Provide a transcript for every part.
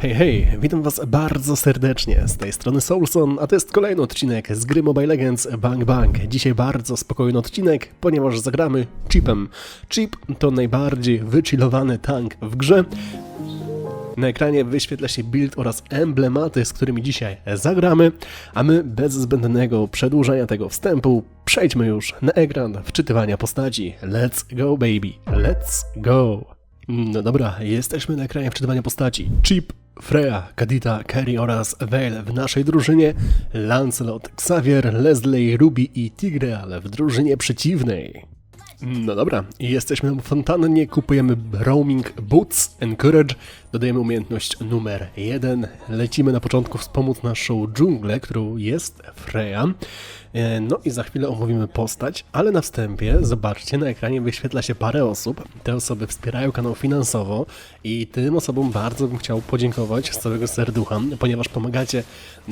Hej, hej, witam was bardzo serdecznie. Z tej strony Soulson, a to jest kolejny odcinek z gry Mobile Legends Bang Bang. Dzisiaj bardzo spokojny odcinek, ponieważ zagramy Chipem. Chip to najbardziej wychillowany tank w grze. Na ekranie wyświetla się build oraz emblematy, z którymi dzisiaj zagramy, a my bez zbędnego przedłużania tego wstępu przejdźmy już na ekran wczytywania postaci. Let's go baby, let's go! No dobra, jesteśmy na ekranie wczytywania postaci. Chip, Freya, Kadita, Kerry oraz Vale w naszej drużynie, Lancelot, Xavier, Leslie, Ruby i Tigreal w drużynie przeciwnej. No dobra, jesteśmy na fontannie, kupujemy Roaming Boots, Encourage, dodajemy umiejętność numer jeden, lecimy na początku wspomóc naszą dżunglę, którą jest Freya. E, No i za chwilę omówimy postać, ale na wstępie zobaczcie, na ekranie wyświetla się parę osób. Te osoby wspierają kanał finansowo i tym osobom bardzo bym chciał podziękować z całego serducha, ponieważ pomagacie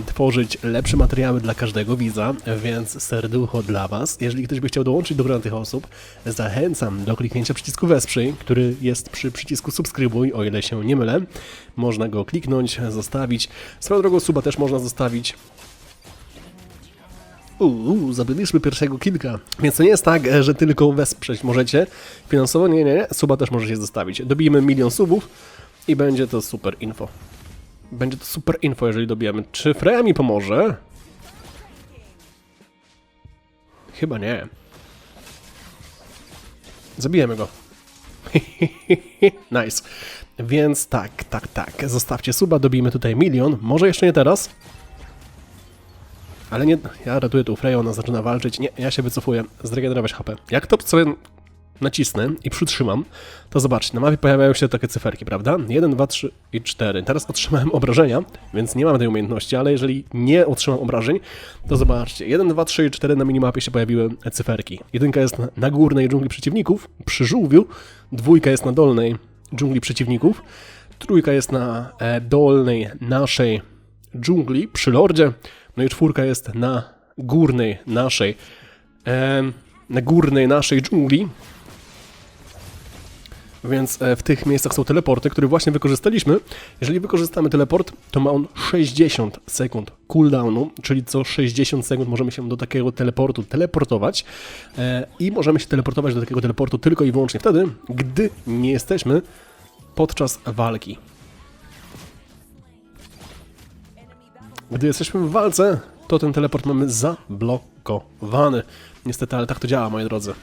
tworzyć lepsze materiały dla każdego widza, więc serducho dla Was. Jeżeli ktoś by chciał dołączyć do grona tych osób, zachęcam do kliknięcia przycisku wesprzyj, który jest przy przycisku subskrybuj, o ile się nie mylę. Można go kliknąć, zostawić. Swoją drogą suba też można zostawić. Uuu, zabiliśmy pierwszego kilka. Więc to nie jest tak, e, że tylko wesprzeć możecie finansowo. Nie, nie, nie. Suba też możecie zostawić. Dobijemy milion subów i będzie to super info. Będzie to super info, jeżeli dobijemy. Czy Freya mi pomoże? Chyba nie. Zabijemy go. nice. Więc tak, tak, tak. Zostawcie suba, dobijmy tutaj milion. Może jeszcze nie teraz. Ale nie, ja ratuję tu Freya, ona zaczyna walczyć. Nie, ja się wycofuję. Zregenerować HP. Jak to sobie nacisnę i przytrzymam, to zobaczcie, na mapie pojawiają się takie cyferki, prawda? 1, 2, 3 i 4. Teraz otrzymałem obrażenia, więc nie mam tej umiejętności, ale jeżeli nie otrzymam obrażeń, to zobaczcie, 1, 2, 3 i 4 na minimapie się pojawiły cyferki. Jedynka jest na, na górnej dżungli przeciwników, przy żółwiu, dwójka jest na dolnej dżungli przeciwników, trójka jest na e, dolnej naszej dżungli, przy lordzie, no i czwórka jest na górnej naszej, e, na górnej naszej dżungli, więc e, w tych miejscach są teleporty, które właśnie wykorzystaliśmy. Jeżeli wykorzystamy teleport, to ma on 60 sekund cooldownu, czyli co 60 sekund możemy się do takiego teleportu teleportować e, i możemy się teleportować do takiego teleportu tylko i wyłącznie wtedy, gdy nie jesteśmy podczas walki. Gdy jesteśmy w walce, to ten teleport mamy zablokowany. Niestety, ale tak to działa, moi drodzy.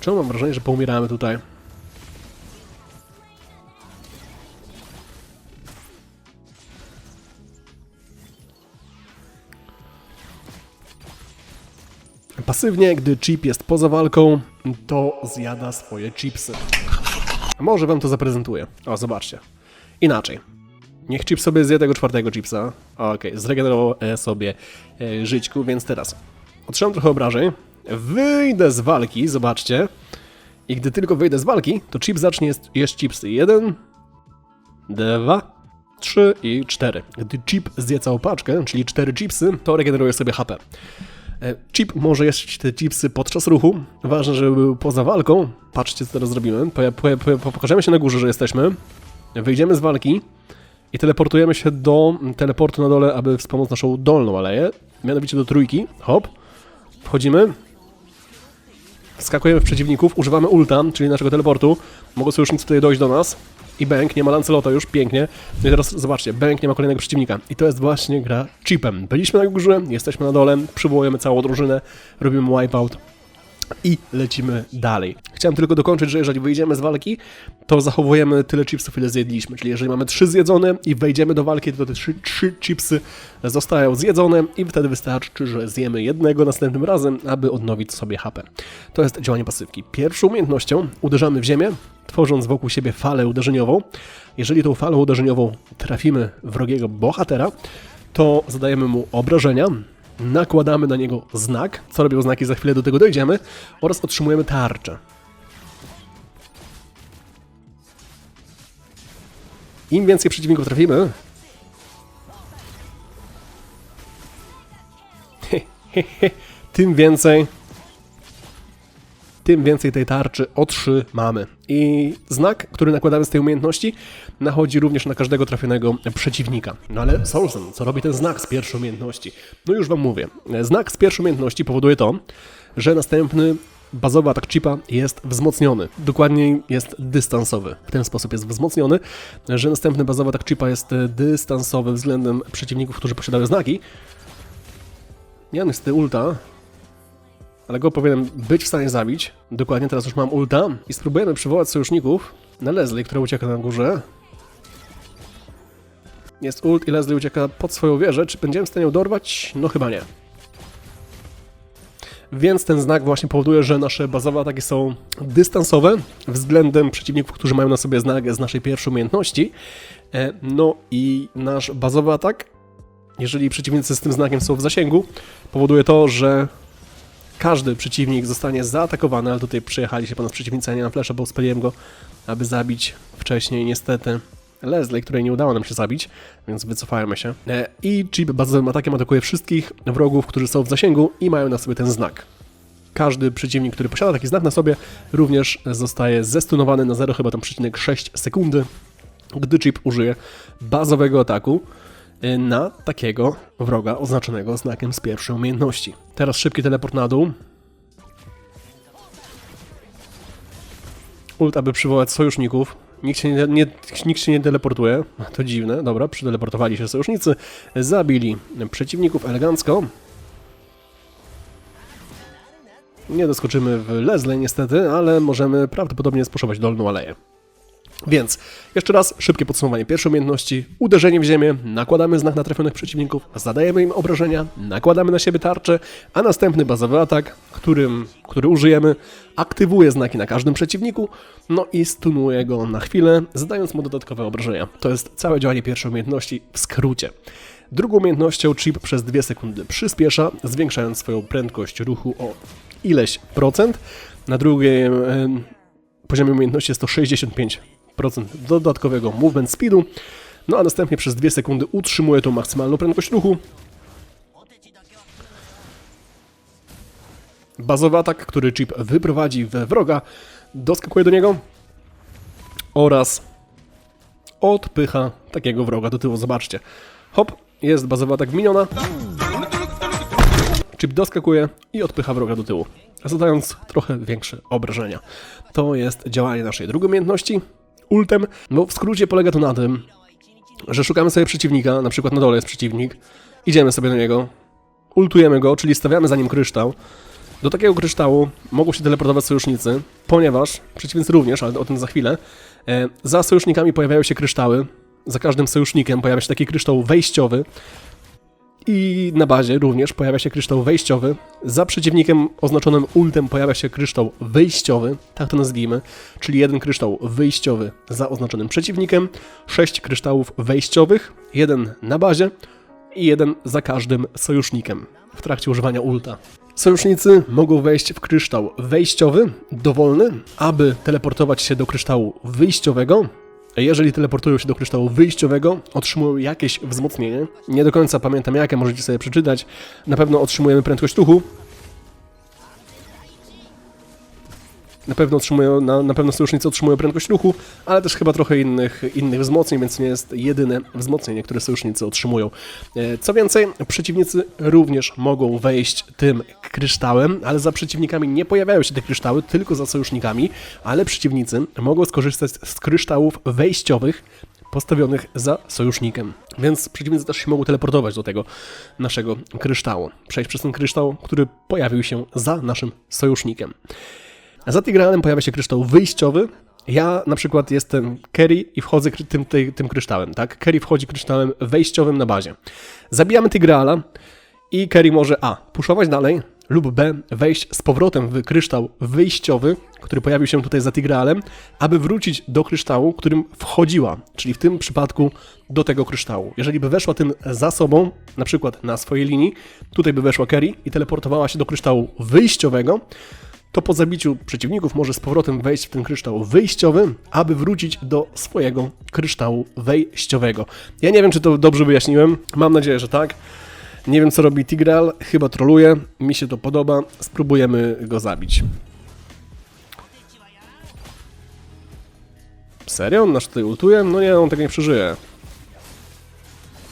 Czemu mam wrażenie, że poumieramy tutaj? Pasywnie, gdy chip jest poza walką, to zjada swoje chipsy. Może wam to zaprezentuję. O, zobaczcie. Inaczej. Niech chip sobie zje tego czwartego chipsa. Okej, zregenerował e, sobie e, żyćku, więc teraz otrzymam trochę obrażeń. Wyjdę z walki, zobaczcie. I gdy tylko wyjdę z walki, to chip zacznie jeść chipsy. Jeden, dwa, trzy i cztery. Gdy chip zje całą paczkę, czyli cztery chipsy, to regeneruje sobie HP. E, Chip może jeść te chipsy podczas ruchu. Ważne, żeby był poza walką. Patrzcie, co teraz zrobimy. Pokażemy się na górze, że jesteśmy. Wyjdziemy z walki i teleportujemy się do teleportu na dole, aby wspomóc naszą dolną aleję. Mianowicie do trójki. Hop. Wchodzimy. Skakujemy w przeciwników, używamy ulta, czyli naszego teleportu. Mogą sojusznicy tutaj dojść do nas. I Bęk, nie ma Lancelota już, pięknie. No i teraz zobaczcie, Bęk nie ma kolejnego przeciwnika. I to jest właśnie gra chipem. Byliśmy na górze, jesteśmy na dole, przywołujemy całą drużynę, robimy wipeout i lecimy dalej. Chciałem tylko dokończyć, że jeżeli wyjdziemy z walki, to zachowujemy tyle chipsów, ile zjedliśmy. Czyli jeżeli mamy trzy zjedzone i wejdziemy do walki, to te trzy, trzy chipsy zostają zjedzone i wtedy wystarczy, że zjemy jednego następnym razem, aby odnowić sobie HP. To jest działanie pasywki. Pierwszą umiejętnością uderzamy w ziemię, tworząc wokół siebie falę uderzeniową. Jeżeli tą falą uderzeniową trafimy wrogiego bohatera, to zadajemy mu obrażenia, nakładamy na niego znak, co robią znaki, za chwilę do tego dojdziemy, oraz otrzymujemy tarczę. Im więcej przeciwników trafimy, tym więcej tym więcej tej tarczy otrzymamy. I znak, który nakładamy z tej umiejętności, nachodzi również na każdego trafionego przeciwnika. No ale Solson, co robi ten znak z pierwszej umiejętności? No już wam mówię. Znak z pierwszej umiejętności powoduje to, że następny bazowy atak chipa jest wzmocniony. Dokładniej jest dystansowy. W ten sposób jest wzmocniony, że następny bazowy atak chipa jest e, dystansowy względem przeciwników, którzy posiadają znaki. Ja niestety ulta, ale go powinienem być w stanie zabić. Dokładnie teraz już mam ulta i spróbujemy przywołać sojuszników na Leslie, która ucieka na górze. Jest ult i Leslie ucieka pod swoją wieżę. Czy będziemy w stanie ją dorwać? No chyba nie. Więc ten znak właśnie powoduje, że nasze bazowe ataki są dystansowe względem przeciwników, którzy mają na sobie znak z naszej pierwszej umiejętności. E, No i nasz bazowy atak, jeżeli przeciwnicy z tym znakiem są w zasięgu, powoduje to, że każdy przeciwnik zostanie zaatakowany, ale tutaj przyjechali się po nas przeciwnicy, nie na flesze, bo spaliłem go, aby zabić wcześniej niestety Leslie, której nie udało nam się zabić, więc wycofajmy się. E, I Chip bazowym atakiem atakuje wszystkich wrogów, którzy są w zasięgu i mają na sobie ten znak. Każdy przeciwnik, który posiada taki znak na sobie, również zostaje zestunowany na 0, chyba tam przecinek 6 sekundy, gdy Chip użyje bazowego ataku na takiego wroga oznaczonego znakiem z pierwszej umiejętności. Teraz szybki teleport na dół. Ult, aby przywołać sojuszników. Nikt się nie, nie, nikt się nie teleportuje. To dziwne. Dobra, przyteleportowali się sojusznicy. Zabili przeciwników elegancko. Nie doskoczymy w Leslie niestety, ale możemy prawdopodobnie spuszować dolną aleję. Więc, jeszcze raz, szybkie podsumowanie pierwszej umiejętności. Uderzenie w ziemię, nakładamy znak na trafionych przeciwników, zadajemy im obrażenia, nakładamy na siebie tarczę, a następny bazowy atak, którym, który użyjemy, aktywuje znaki na każdym przeciwniku, no i stunuje go na chwilę, zadając mu dodatkowe obrażenia. To jest całe działanie pierwszej umiejętności w skrócie. Drugą umiejętnością chip przez 2 sekundy przyspiesza, zwiększając swoją prędkość ruchu o ileś procent. Na drugim em, poziomie umiejętności jest to 65% dodatkowego movement speedu. No a następnie przez 2 sekundy utrzymuje tą maksymalną prędkość ruchu. Bazowy atak, który chip wyprowadzi we wroga, doskakuje do niego oraz odpycha takiego wroga do tyłu. Zobaczcie. Hop, jest bazowy atak miniona. Chip doskakuje i odpycha wroga do tyłu, zadając trochę większe obrażenia. To jest działanie naszej drugiej umiejętności, ultem. No w skrócie polega to na tym, że szukamy sobie przeciwnika, na przykład na dole jest przeciwnik, idziemy sobie do niego, ultujemy go, czyli stawiamy za nim kryształ. Do takiego kryształu mogą się teleportować sojusznicy, ponieważ przeciwnicy również, ale o tym za chwilę. E, za sojusznikami pojawiają się kryształy. Za każdym sojusznikiem pojawia się taki kryształ wejściowy, i na bazie również pojawia się kryształ wejściowy. Za przeciwnikiem oznaczonym ultem pojawia się kryształ wyjściowy, tak to nazwijmy, czyli jeden kryształ wyjściowy za oznaczonym przeciwnikiem, sześć kryształów wejściowych, jeden na bazie i jeden za każdym sojusznikiem w trakcie używania ulta. Sojusznicy mogą wejść w kryształ wejściowy, dowolny, aby teleportować się do kryształu wyjściowego, jeżeli teleportują się do kryształu wyjściowego, otrzymują jakieś wzmocnienie. Nie do końca pamiętam jakie, możecie sobie przeczytać. Na pewno otrzymujemy prędkość ruchu. Na pewno, otrzymują, na, na pewno sojusznicy otrzymują prędkość ruchu, ale też chyba trochę innych, innych wzmocnień, więc nie jest jedyne wzmocnienie, które sojusznicy otrzymują. E, Co więcej, przeciwnicy również mogą wejść tym kryształem, ale za przeciwnikami nie pojawiają się te kryształy, tylko za sojusznikami, ale przeciwnicy mogą skorzystać z kryształów wejściowych postawionych za sojusznikiem. Więc przeciwnicy też się mogą teleportować do tego naszego kryształu. Przejść przez ten kryształ, który pojawił się za naszym sojusznikiem. Za Tigralem pojawia się kryształ wyjściowy. Ja na przykład jestem Kerry i wchodzę tym, tej, tym kryształem, tak? Kerry wchodzi kryształem wejściowym na bazie. Zabijamy Tigrala i Kerry może A. Puszować dalej lub B. Wejść z powrotem w kryształ wyjściowy, który pojawił się tutaj za Tigralem, aby wrócić do kryształu, którym wchodziła, czyli w tym przypadku do tego kryształu. Jeżeli by weszła tym za sobą, na przykład na swojej linii, tutaj by weszła Kerry i teleportowała się do kryształu wyjściowego, to po zabiciu przeciwników może z powrotem wejść w ten kryształ wyjściowy, aby wrócić do swojego kryształu wejściowego. Ja nie wiem, czy to dobrze wyjaśniłem. Mam nadzieję, że tak. Nie wiem, co robi Tigreal. Chyba troluje. Mi się to podoba. Spróbujemy go zabić. Serio? On nas tutaj ultuje? No nie, on tego nie przeżyje.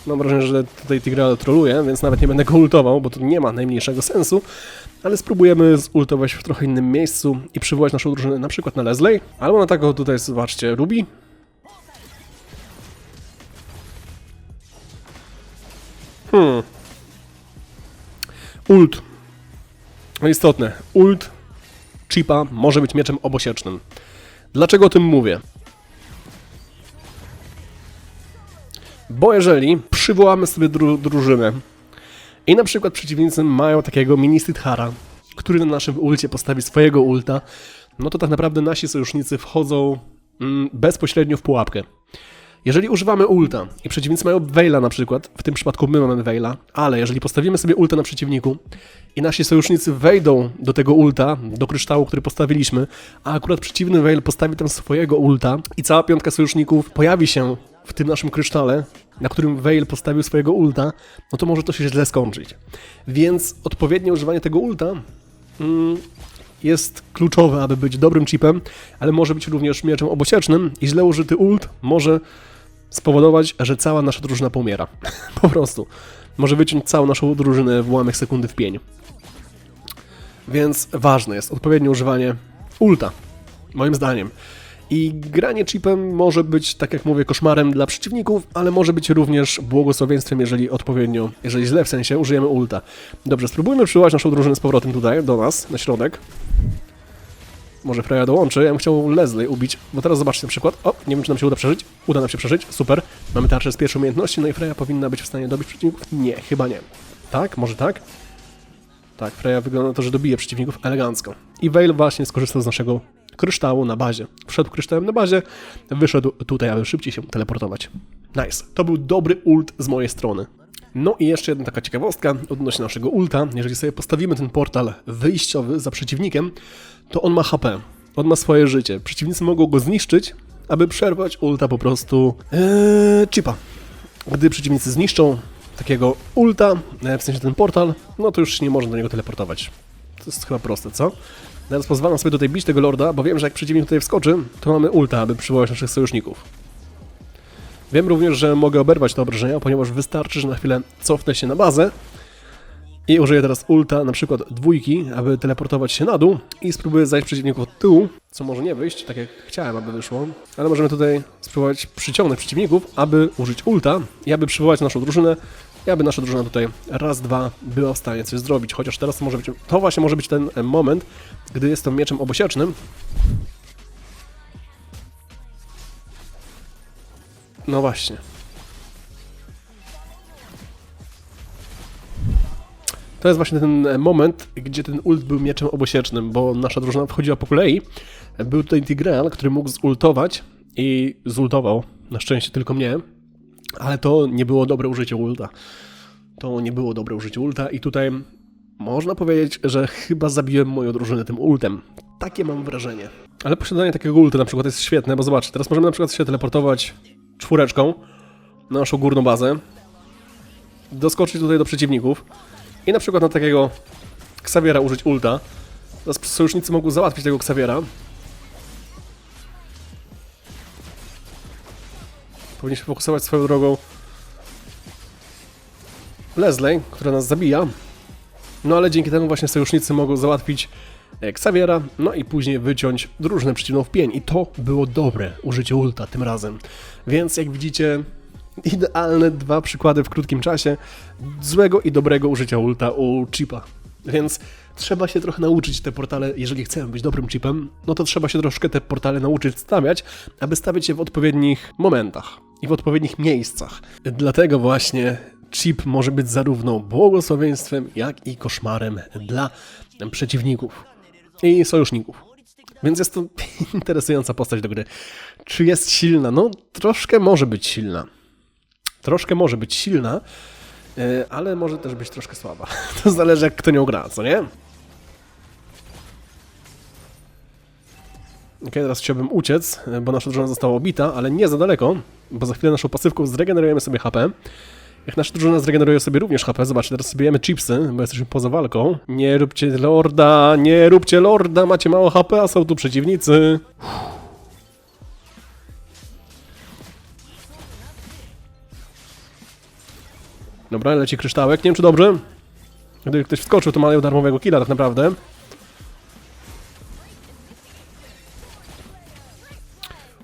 Mam wrażenie, że tutaj Tigreal troluje, więc nawet nie będę go ultował, bo to nie ma najmniejszego sensu. Ale spróbujemy zultować w trochę innym miejscu i przywołać naszą drużynę na przykład na Leslie, albo na taką tutaj, zobaczcie, Ruby. Hmm. Ult. Istotne. Ult Chipa może być mieczem obosiecznym. Dlaczego o tym mówię? Bo jeżeli przywołamy sobie dru drużynę i na przykład przeciwnicy mają takiego mini Stithara, który na naszym ulcie postawi swojego ulta, no to tak naprawdę nasi sojusznicy wchodzą mm, bezpośrednio w pułapkę. Jeżeli używamy ulta i przeciwnicy mają Veila na przykład, w tym przypadku my mamy Veila, ale jeżeli postawimy sobie ulta na przeciwniku i nasi sojusznicy wejdą do tego ulta, do kryształu, który postawiliśmy, a akurat przeciwny Veil postawi tam swojego ulta i cała piątka sojuszników pojawi się w tym naszym krysztale, na którym Veil postawił swojego ulta, no to może to się źle skończyć. Więc odpowiednie używanie tego ulta mm, jest kluczowe, aby być dobrym chipem, ale może być również mieczem obosiecznym i źle użyty ult może spowodować, że cała nasza drużyna pomiera. po prostu. Może wyciąć całą naszą drużynę w ułamek sekundy w pień. Więc ważne jest odpowiednie używanie ulta, moim zdaniem. I granie chipem może być, tak jak mówię, koszmarem dla przeciwników, ale może być również błogosławieństwem, jeżeli odpowiednio, jeżeli źle w sensie użyjemy ulta. Dobrze, spróbujmy przywołać naszą drużynę z powrotem tutaj, do nas, na środek. Może Freya dołączy, ja bym chciał Leslie ubić, bo teraz zobaczcie na przykład, o, nie wiem czy nam się uda przeżyć, uda nam się przeżyć, super, mamy tarczę z pierwszej umiejętności, no i Freya powinna być w stanie dobić przeciwników, nie, chyba nie. Tak, może tak? Tak, Freya wygląda na to, że dobije przeciwników elegancko. I Veil właśnie skorzystał z naszego kryształu na bazie. Wszedł kryształem na bazie, wyszedł tutaj, aby szybciej się teleportować. Nice. To był dobry ult z mojej strony. No i jeszcze jedna taka ciekawostka odnośnie naszego ulta. Jeżeli sobie postawimy ten portal wyjściowy za przeciwnikiem, to on ma HP. On ma swoje życie. Przeciwnicy mogą go zniszczyć, aby przerwać ulta po prostu ee, chipa. Gdy przeciwnicy zniszczą takiego ulta, e, w sensie ten portal, no to już nie można do niego teleportować. To jest chyba proste, co? Teraz pozwalam sobie tutaj bić tego lorda, bo wiem, że jak przeciwnik tutaj wskoczy, to mamy ulta, aby przywołać naszych sojuszników. Wiem również, że mogę oberwać te obrażenia, ponieważ wystarczy, że na chwilę cofnę się na bazę i użyję teraz ulta, na przykład dwójki, aby teleportować się na dół i spróbuję zajść przeciwników od tyłu, co może nie wyjść, tak jak chciałem, aby wyszło, ale możemy tutaj spróbować przyciągnąć przeciwników, aby użyć ulta i aby przywołać naszą drużynę i aby nasza drużyna tutaj raz, dwa była w stanie coś zrobić, chociaż teraz to może być, to właśnie może być ten e, moment, gdy jest to mieczem obosiecznym. No właśnie. To jest właśnie ten e, moment, gdzie ten ult był mieczem obosiecznym, bo nasza drużyna wchodziła po kolei. Był tutaj Tigreal, który mógł zultować i zultował, na szczęście tylko mnie, ale to nie było dobre użycie ulta. To nie było dobre użycie ulta i tutaj można powiedzieć, że chyba zabiłem moją drużynę tym ultem. Takie mam wrażenie. Ale posiadanie takiego ulta na przykład jest świetne, bo zobaczcie, teraz możemy na przykład się teleportować czwóreczką na naszą górną bazę, doskoczyć tutaj do przeciwników i na przykład na takiego Xaviera użyć ulta. Teraz sojusznicy mogą załatwić tego Xaviera. Się fokusować swoją drogą Leslie, która nas zabija. No ale dzięki temu właśnie sojusznicy mogą załatwić e, Xaviera, no i później wyciąć drużynę przeciwną w pień. I to było dobre użycie ulta tym razem. Więc jak widzicie, idealne dwa przykłady w krótkim czasie złego i dobrego użycia ulta u chipa. Więc trzeba się trochę nauczyć te portale, jeżeli chcemy być dobrym chipem, no to trzeba się troszkę te portale nauczyć stawiać, aby stawiać je w odpowiednich momentach i w odpowiednich miejscach. Dlatego właśnie chip może być zarówno błogosławieństwem, jak i koszmarem dla przeciwników i sojuszników. Więc jest to interesująca postać do gry. Czy jest silna? No, troszkę może być silna. Troszkę może być silna, yy, ale może też być troszkę słaba. To zależy, jak kto nią gra, co nie? Ok, teraz chciałbym uciec, bo nasza drużyna została obita, ale nie za daleko, bo za chwilę naszą pasywką zregenerujemy sobie HP. Jak nasza drużyna zregeneruje sobie również HP, zobaczcie, teraz sobie jemy chipsy, bo jesteśmy poza walką. Nie róbcie lorda, nie róbcie lorda, macie mało HP, a są tu przeciwnicy. Dobra, leci kryształek, nie wiem czy dobrze. Gdyby ktoś wskoczył, to mają darmowego killa tak naprawdę.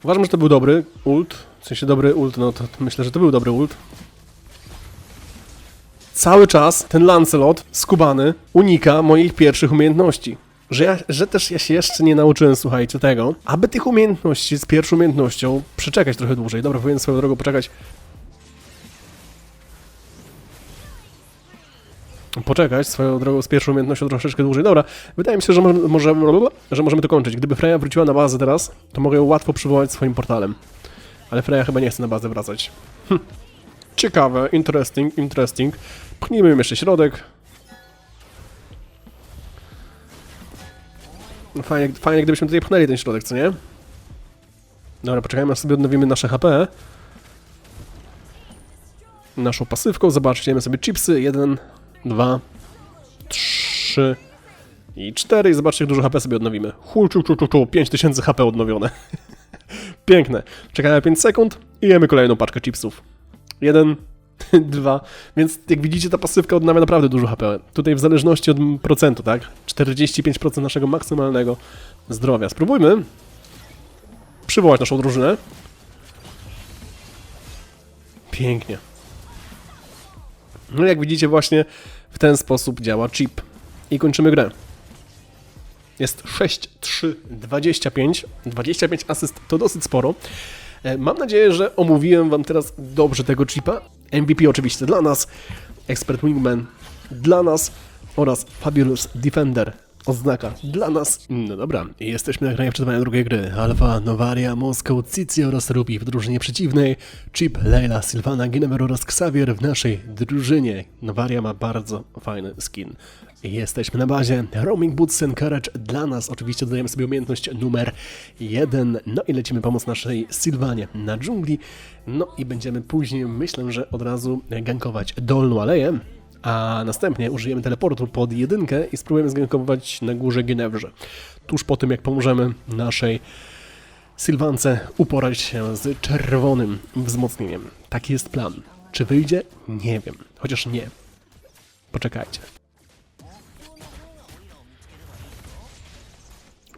Uważam, że to był dobry ult. W sensie dobry ult, no to, myślę, że to był dobry ult. Cały czas ten Lancelot, skubany, unika moich pierwszych umiejętności. Że, ja, że też ja się jeszcze nie nauczyłem, słuchajcie, tego, aby tych umiejętności z pierwszą umiejętnością przeczekać trochę dłużej. Dobra, powinien swoją drogą poczekać poczekać swoją drogą z pierwszą umiejętnością troszeczkę dłużej. Dobra, wydaje mi się, że, może, że możemy to kończyć. Gdyby Freya wróciła na bazę teraz, to mogę ją łatwo przywołać swoim portalem. Ale Freya chyba nie chce na bazę wracać. Hm. Ciekawe, interesting, interesting. Pchnijmy im jeszcze środek. Fajnie, fajnie, gdybyśmy tutaj pchnęli ten środek, co nie? Dobra, poczekajmy, aż sobie odnowimy nasze HP. Naszą pasywką, zobaczcie, jemy sobie chipsy. Jeden, dwa, trzy i cztery. I zobaczcie, jak dużo HP sobie odnowimy. Hu, czu, czu, czu, czu, 5000 HP odnowione. Piękne. Czekamy 5 sekund i jemy kolejną paczkę chipsów. Jeden, dwa. Więc jak widzicie, ta pasywka odnawia naprawdę dużo HP. Tutaj w zależności od procentu, tak? 45% naszego maksymalnego zdrowia. Spróbujmy przywołać naszą drużynę. Pięknie. No jak widzicie właśnie w ten sposób działa chip. I kończymy grę. Jest 6, 3, 25. 25 asyst to dosyć sporo. E, Mam nadzieję, że omówiłem Wam teraz dobrze tego chipa. MVP oczywiście dla nas, Expert Wingman dla nas oraz Fabulous Defender oznaka dla nas. No dobra, jesteśmy na ekranie wczytywania drugiej gry. Alfa, Nowaria, Moskau, Cici oraz Rupi w drużynie przeciwnej. Chip, Leila, Sylvana, Ginever oraz Xavier w naszej drużynie. Nowaria ma bardzo fajny skin. Jesteśmy na bazie. Roaming Boots and Courage dla nas. Oczywiście dodajemy sobie umiejętność numer jeden. No i lecimy pomóc naszej Sylwanie na dżungli. No i będziemy później, myślę, że od razu gankować dolną aleję. A następnie użyjemy teleportu pod jedynkę i spróbujemy zgankować na górze Ginewrze. Tuż po tym, jak pomożemy naszej Sylwance uporać się z czerwonym wzmocnieniem. Taki jest plan. Czy wyjdzie? Nie wiem. Chociaż nie. Poczekajcie.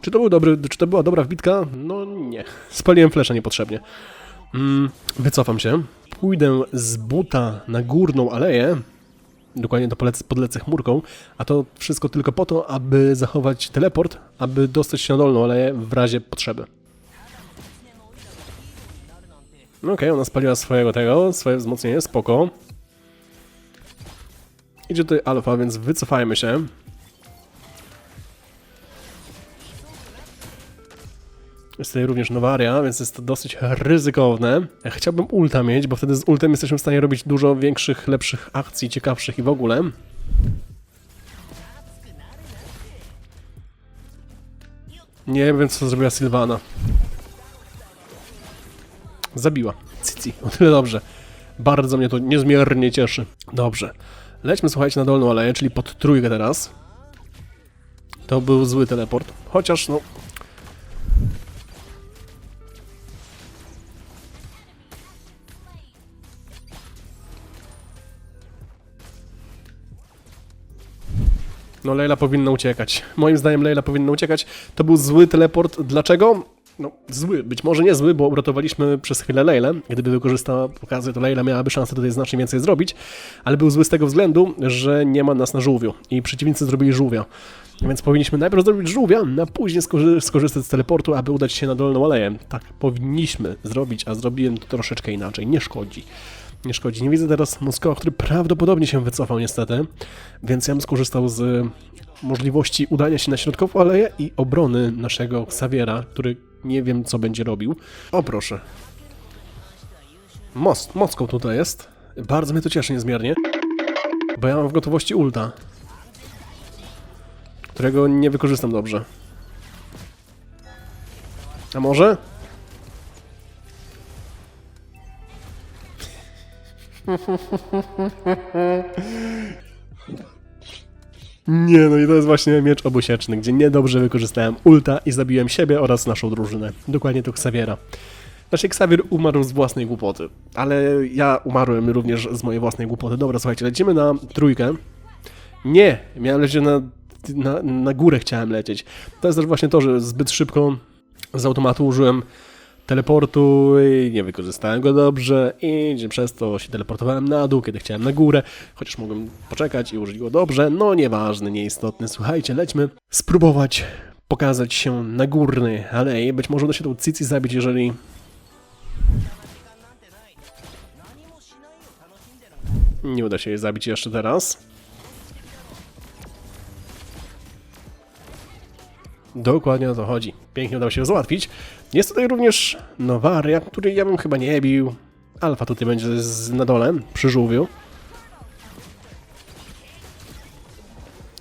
Czy to był dobry, czy to była dobra wbitka? No nie. Spaliłem flesza niepotrzebnie. Mm, wycofam się. Pójdę z buta na górną aleję. Dokładnie to podlecę chmurką, a to wszystko tylko po to, aby zachować teleport, aby dostać się na dolną aleję w razie potrzeby. Okej, ona spaliła swojego tego, swoje wzmocnienie, spoko. Idzie tutaj alfa, więc wycofajmy się. Jest tutaj również Nowaria, więc jest to dosyć ryzykowne. Chciałbym ulta mieć, bo wtedy z ultem jesteśmy w stanie robić dużo większych, lepszych akcji, ciekawszych i w ogóle. Nie wiem, co zrobiła Sylvana. Zabiła. Cici, o tyle dobrze. Bardzo mnie to niezmiernie cieszy. Dobrze. Lećmy, słuchajcie, na dolną aleję, czyli pod trójkę teraz. To był zły teleport. Chociaż, no, No, Leila powinna uciekać. Moim zdaniem Leila powinna uciekać. To był zły teleport. Dlaczego? No, zły. Być może nie zły, bo uratowaliśmy przez chwilę Leilę. Gdyby wykorzystała okazję, to Leila miałaby szansę tutaj znacznie więcej zrobić. Ale był zły z tego względu, że nie ma nas na żółwiu. I przeciwnicy zrobili żółwia. Więc powinniśmy najpierw zrobić żółwia, a później skorzy- skorzystać z teleportu, aby udać się na dolną aleję. Tak powinniśmy zrobić, a zrobiłem to troszeczkę inaczej. Nie szkodzi nie szkodzi. Nie widzę teraz Moskwa, który prawdopodobnie się wycofał niestety, więc ja bym skorzystał z możliwości udania się na środkową aleję i obrony naszego Xaviera, który nie wiem co będzie robił. O proszę. Most, Moskwa tutaj jest. Bardzo mnie to cieszy niezmiernie, bo ja mam w gotowości ulta, którego nie wykorzystam dobrze. A może? Nie, no i to jest właśnie miecz obusieczny, gdzie niedobrze wykorzystałem ulta i zabiłem siebie oraz naszą drużynę. Dokładnie to Xaviera. Znaczy, Xavier umarł z własnej głupoty, ale ja umarłem również z mojej własnej głupoty. Dobra, słuchajcie, lecimy na trójkę. Nie, miałem lecieć na, na, na górę, chciałem lecieć. To jest też właśnie to, że zbyt szybko z automatu użyłem teleportu i nie wykorzystałem go dobrze i przez to się teleportowałem na dół, kiedy chciałem na górę, chociaż mogłem poczekać i użyć go dobrze, no nieważne, nieistotne. Słuchajcie, lećmy spróbować pokazać się na górnej alei. Być może uda się tą Cici zabić, jeżeli... Nie uda się jej zabić jeszcze teraz. Dokładnie o to chodzi. Pięknie udało się załatwić. Jest tutaj również Nowaria, który ja bym chyba nie bił. Alfa tutaj będzie z, na dole, przy żółwiu.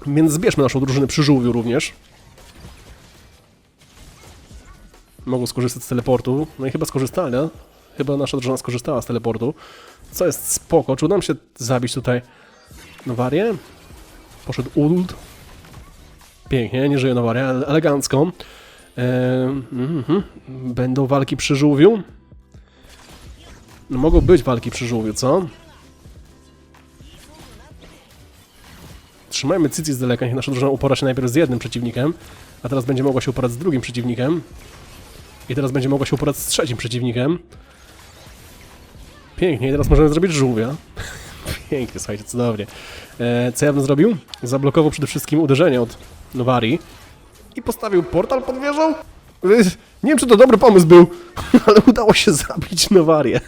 Więc zbierzmy naszą drużynę przy żółwiu również. Mogą skorzystać z teleportu. No i chyba skorzystali. Chyba nasza drużyna skorzystała z teleportu. Co jest spoko. Czy uda nam się zabić tutaj Nowarię? Poszedł ult. Pięknie, nie żyje Nowaria, elegancko. Ehm, mhm. Będą walki przy żółwiu? No mogą być walki przy żółwiu, co? Trzymajmy Cici z daleka, niech nasza drużyna upora się najpierw z jednym przeciwnikiem, a teraz będzie mogła się uporać z drugim przeciwnikiem. I teraz będzie mogła się uporać z trzecim przeciwnikiem. Pięknie, i teraz możemy zrobić żółwia. Pięknie, słuchajcie, cudownie. E, co ja bym zrobił? Zablokował przede wszystkim uderzenie od Nowarii i postawił portal pod wieżą. Nie wiem, czy to dobry pomysł był, ale udało się zabić Nowarię.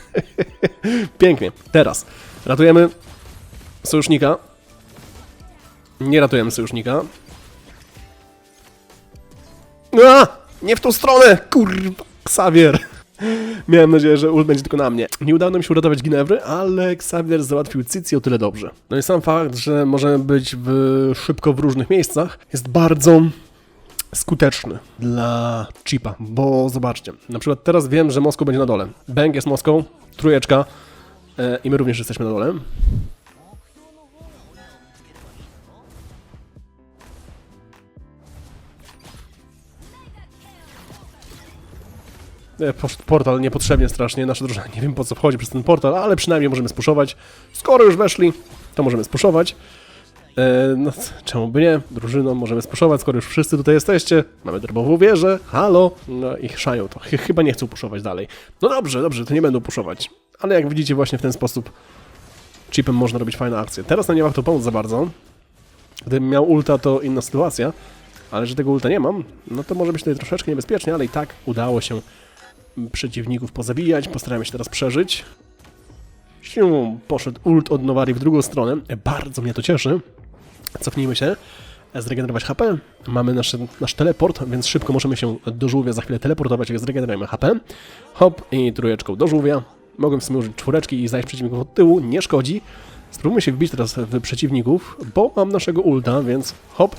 Pięknie. Teraz ratujemy sojusznika. Nie ratujemy sojusznika. A! Nie w tą stronę! Kurwa, Xavier! Miałem nadzieję, że ult będzie tylko na mnie. Nie udało nam się uratować Ginewry, ale Xavier załatwił Cici o tyle dobrze. No i sam fakt, że możemy być w, szybko w różnych miejscach, jest bardzo skuteczny dla chipa, bo zobaczcie, na przykład teraz wiem, że Moskwa będzie na dole. Bęk jest Moską, trójeczka e, i my również jesteśmy na dole. E, portal niepotrzebnie strasznie, nasza drużyna nie wiem po co wchodzi przez ten portal, ale przynajmniej możemy spuszować. Skoro już weszli, to możemy spuszować. E, no, czemu by nie? Drużyną możemy spuszować, skoro już wszyscy tutaj jesteście. Mamy drbową wieżę, halo. No i chrzają to. Ch chyba nie chcą puszować dalej. No dobrze, dobrze, to nie będą puszować. Ale jak widzicie właśnie w ten sposób chipem można robić fajne akcje. Teraz nam nie ma to pomóc za bardzo. Gdybym miał ulta, to inna sytuacja. Ale że tego ulta nie mam, no to może być tutaj troszeczkę niebezpiecznie, ale i tak udało się przeciwników pozabijać. Postaramy się teraz przeżyć. Siu, poszedł ult od Nowari w drugą stronę. E, Bardzo mnie to cieszy. Cofnijmy się. Zregenerować HP. Mamy nasz, nasz teleport, więc szybko możemy się do żółwia za chwilę teleportować, jak zregenerujemy HP. Hop i trójeczką do żółwia. Mogłem w sumie użyć czwóreczki i zajść przeciwników od tyłu, nie szkodzi. Spróbujmy się wbić teraz w przeciwników, bo mam naszego ulta, więc hop.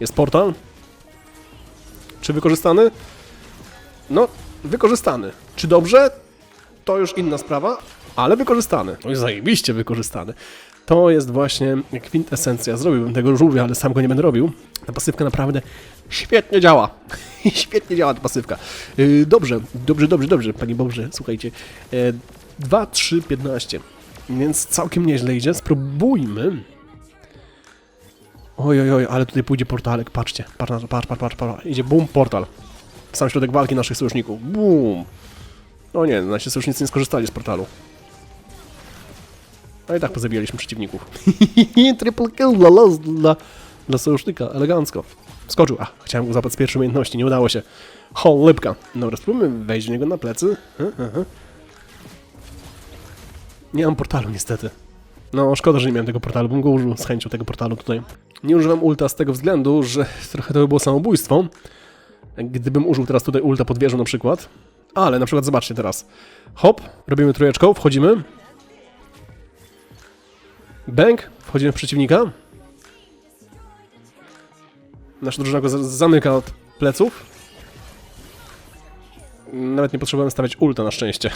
Jest portal. Czy wykorzystany? No, wykorzystany. Czy dobrze? To już inna sprawa, ale wykorzystany. No i zajebiście wykorzystany. To jest właśnie kwintesencja. Zrobiłbym tego żółwia, ale sam go nie będę robił. Ta pasywka naprawdę świetnie działa. świetnie działa ta pasywka. Yy, dobrze, dobrze, dobrze, dobrze, panie Bobrze, słuchajcie. Yy, 2, 3, 15. Więc całkiem nieźle idzie. Spróbujmy. Oj, oj, oj, ale tutaj pójdzie portalek, patrzcie. Patrz, na to, patrz, patrz, patrz, patrz. Idzie boom, portal. Sam środek walki naszych sojuszników. Boom. O nie, nasi sojusznicy nie skorzystali z portalu. No i tak pozabijaliśmy przeciwników. Triple kill dla, los, dla, dla sojusznika, elegancko. Skoczył. A, chciałem go zapać z pierwszej umiejętności, nie udało się. Hol, lepka. Dobra, spróbujmy wejść do niego na plecy. Nie mam portalu niestety. No, szkoda, że nie miałem tego portalu, bym go użył z chęcią tego portalu tutaj. Nie używam ulta z tego względu, że trochę to by było samobójstwo. Gdybym użył teraz tutaj ulta pod wieżą na przykład. Ale na przykład zobaczcie teraz. Hop, robimy trójeczką, wchodzimy. Bęk, wchodzimy w przeciwnika. Nasza drużyna go za- zamyka od pleców. Nawet nie potrzebujemy stawiać ulta na szczęście.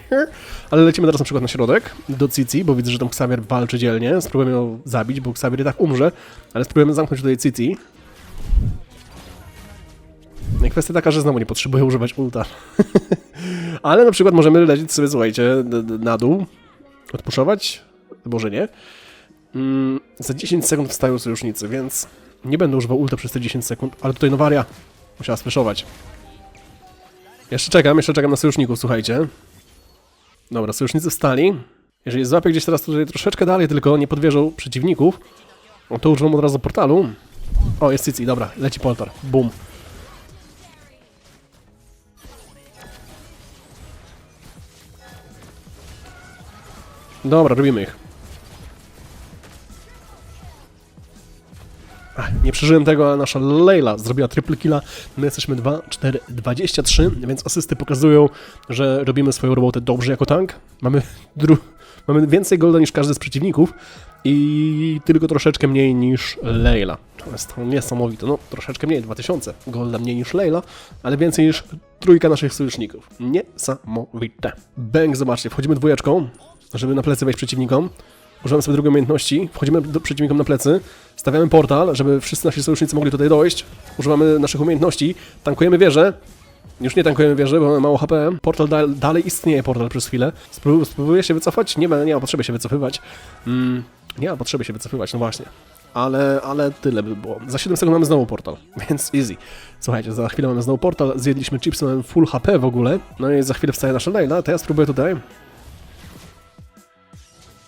Ale lecimy teraz na przykład na środek, do Cici, bo widzę, że tam Xavier walczy dzielnie. Spróbujemy ją zabić, bo Xavier i tak umrze. Ale spróbujemy zamknąć tutaj Cici. No i Kwestia taka, że znowu nie potrzebuję używać ulta. Ale na przykład możemy lecieć sobie, słuchajcie, na dół, odpuszować, może nie. Mm, za 10 sekund wstają sojusznicy, więc nie będę używał ulta przez te 10 sekund, ale tutaj Nowaria musiała speszować. Jeszcze czekam, jeszcze czekam na sojuszników, słuchajcie. Dobra, sojusznicy wstali. Jeżeli złapię gdzieś teraz tutaj troszeczkę dalej, tylko nie podwierzą przeciwników, no to używam od razu portalu. O, jest Cici, dobra, leci portal. Boom. Dobra, robimy ich. Ach, nie przeżyłem tego, ale nasza Leila zrobiła triple killa. My jesteśmy 2, 4, 23, więc asysty pokazują, że robimy swoją robotę dobrze jako tank. Mamy, mamy więcej golda niż każdy z przeciwników i tylko troszeczkę mniej niż Leila. To jest niesamowite. No, troszeczkę mniej, 2000 golda mniej niż Leila, ale więcej niż trójka naszych sojuszników. Niesamowite. Bang, zobaczcie, wchodzimy dwójeczką, żeby na plecy wejść przeciwnikom. Używamy sobie drugiej umiejętności, wchodzimy do przeciwnikom na plecy, stawiamy portal, żeby wszyscy nasi sojusznicy mogli tutaj dojść. Używamy naszych umiejętności, tankujemy wieżę. Już nie tankujemy wieżę, bo mamy mało HP. Portal da dalej istnieje, portal przez chwilę. Spró spróbuję się wycofać? Nie, ma- nie ma potrzeby się wycofywać. Mm, nie ma potrzeby się wycofywać, no właśnie. Ale, ale tyle by było. Za 7 sekund mamy znowu portal, więc easy. Słuchajcie, za chwilę mamy znowu portal, zjedliśmy chipsy, mamy full HP w ogóle. No i za chwilę wstaje nasza Layla, to ja spróbuję tutaj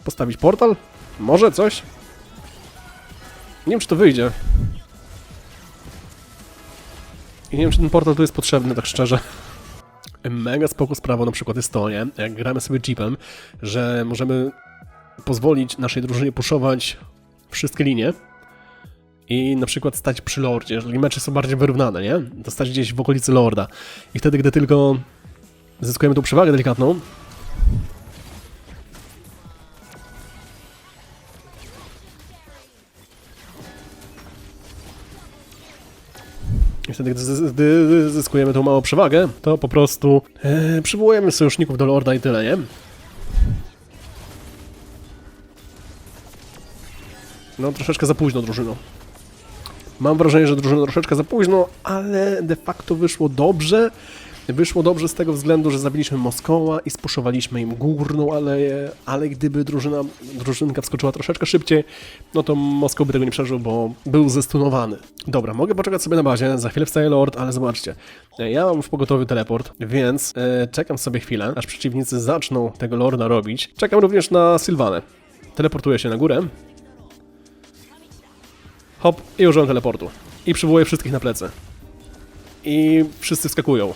postawić portal? Może coś? Nie wiem, czy to wyjdzie. I nie wiem, czy ten portal tu jest potrzebny, tak szczerze. Mega spoko sprawą na przykład jest to, nie? Jak gramy sobie chipem, że możemy pozwolić naszej drużynie puszować wszystkie linie i na przykład stać przy lordzie, jeżeli mecze są bardziej wyrównane, nie? To stać gdzieś w okolicy lorda. I wtedy, gdy tylko zyskujemy tą przewagę delikatną, wtedy, zy- gdy zyskujemy tą małą przewagę, to po prostu e, przywołujemy sojuszników do Lorda i tyle, nie? No, troszeczkę za późno, drużyno. Mam wrażenie, że drużyna troszeczkę za późno, ale de facto wyszło dobrze. Wyszło dobrze z tego względu, że zabiliśmy Moskoła i spuszowaliśmy im górną aleję, ale gdyby drużyna, drużynka wskoczyła troszeczkę szybciej, no to Moskow by tego nie przeżył, bo był zestunowany. Dobra, mogę poczekać sobie na bazie, za chwilę wstaje Lord, ale zobaczcie, ja mam w pogotowy teleport, więc e, czekam sobie chwilę, aż przeciwnicy zaczną tego Lorda robić. Czekam również na Sylwanę. Teleportuję się na górę. Hop, i użyłem teleportu. I przywołuję wszystkich na plecy. I wszyscy wskakują.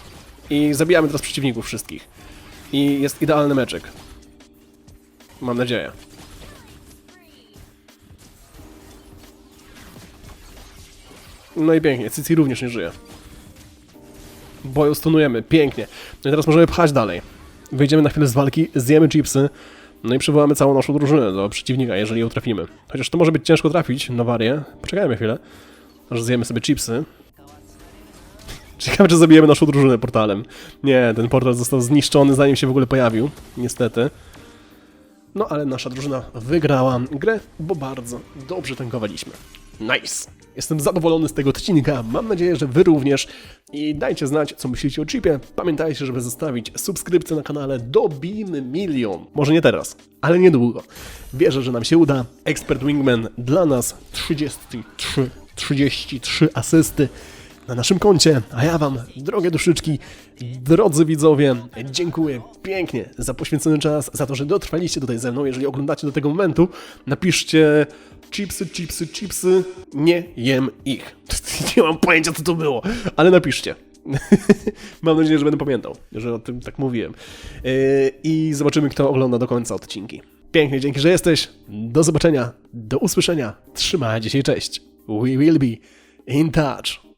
I zabijamy teraz przeciwników wszystkich. I jest idealny meczek. Mam nadzieję. No i pięknie, Cici również nie żyje. Bo ją stunujemy, pięknie. No i teraz możemy pchać dalej. Wyjdziemy na chwilę z walki, zjemy chipsy, no i przywołamy całą naszą drużynę do przeciwnika, jeżeli ją trafimy. Chociaż to może być ciężko trafić na warię. Poczekajmy chwilę, aż zjemy sobie chipsy. Ciekawe, czy zabijemy naszą drużynę portalem. Nie, ten portal został zniszczony, zanim się w ogóle pojawił. Niestety. No, ale nasza drużyna wygrała grę, bo bardzo dobrze tankowaliśmy. Nice! Jestem zadowolony z tego odcinka, mam nadzieję, że wy również. I dajcie znać, co myślicie o chipie. Pamiętajcie, żeby zostawić subskrypcję na kanale. Dobijmy milion. Może nie teraz, ale niedługo. Wierzę, że nam się uda. Expert Wingman dla nas 33, 33 asysty na naszym koncie, a ja Wam, drogie duszyczki, drodzy widzowie, dziękuję pięknie za poświęcony czas, za to, że dotrwaliście tutaj ze mną. Jeżeli oglądacie do tego momentu, napiszcie chipsy, chipsy, chipsy, nie jem ich. Nie mam pojęcia, co to było, ale napiszcie. Mam nadzieję, że będę pamiętał, że o tym tak mówiłem. Yy, I zobaczymy, kto ogląda do końca odcinki. Pięknie, dzięki, że jesteś. Do zobaczenia, do usłyszenia. Trzymajcie się, cześć. We will be in touch.